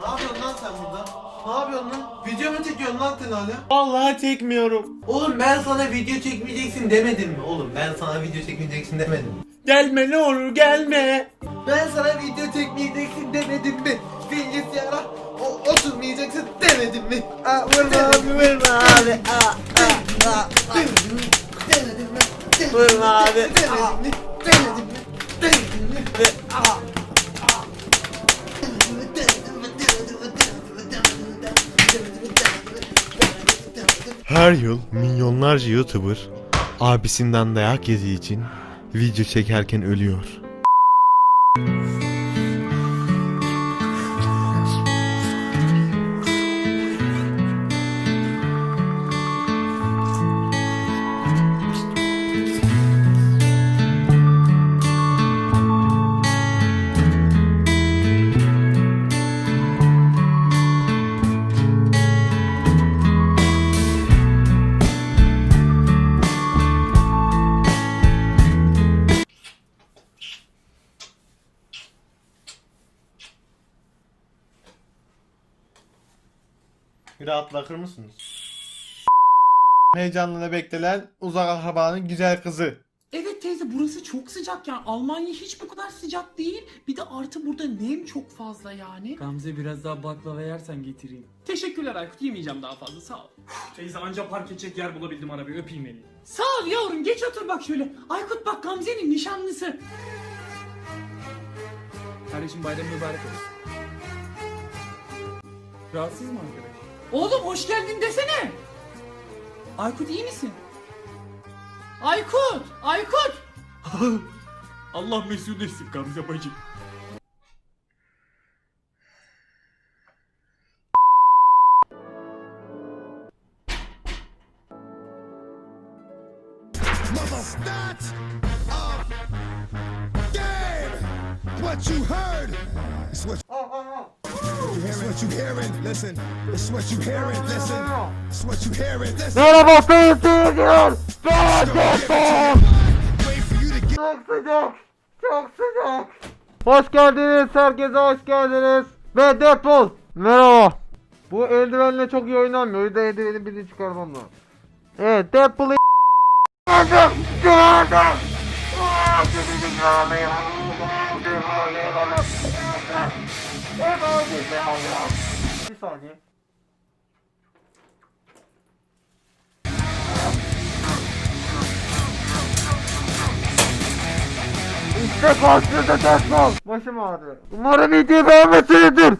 Ne yapıyorsun lan sen burada? Ne yapıyorsun lan? Video mu çekiyorsun lan sen hala? Vallahi çekmiyorum. Oğlum ben sana video çekmeyeceksin demedim mi? Oğlum ben sana video çekmeyeceksin demedim mi? Gelme ne olur gelme. Ben sana video çekmeyeceksin demedim mi? Bilgisayara o, oturmayacaksın demedim mi? Aa, vurma abi vurma abi. Aa, aa, aa. Mi? Demedim mi? Vurma abi. Her yıl milyonlarca YouTuber abisinden dayak yediği için video çekerken ölüyor. Rahat bırakır mısınız? Heyecanla beklenen uzak akrabanın güzel kızı. Evet teyze burası çok sıcak yani Almanya hiç bu kadar sıcak değil. Bir de artı burada nem çok fazla yani. Gamze biraz daha baklava yersen getireyim. Teşekkürler Aykut yemeyeceğim daha fazla sağ ol. Teyze anca park edecek yer bulabildim arabayı öpeyim elini. Sağ ol yavrum geç otur bak şöyle. Aykut bak Gamze'nin nişanlısı. Kardeşim bayram mübarek olsun. Rahatsız mı arkadaş? Oğlum hoş geldin desene. Aykut iyi misin? Aykut! Aykut! Allah mesut etsin Gamze bacım. What you heard is what It's what you hearing. Listen, it's what you hearing. Listen, it's what you hearing. Listen. Merhaba seyirciler. Çok sıcak. Çok sıcak. Hoş geldiniz. Herkese hoş geldiniz. Ve Deadpool. Merhaba. Bu eldivenle çok iyi oynanmıyor. O yüzden eldiveni birini çıkarmam lazım. Evet Deadpool'u Gördüm. Gördüm. Aa, seni görmeyeyim. Bir saniye. İşte karşıda Deadpool. Başım ağrıyor. Umarım videoyu beğenmişsinizdir.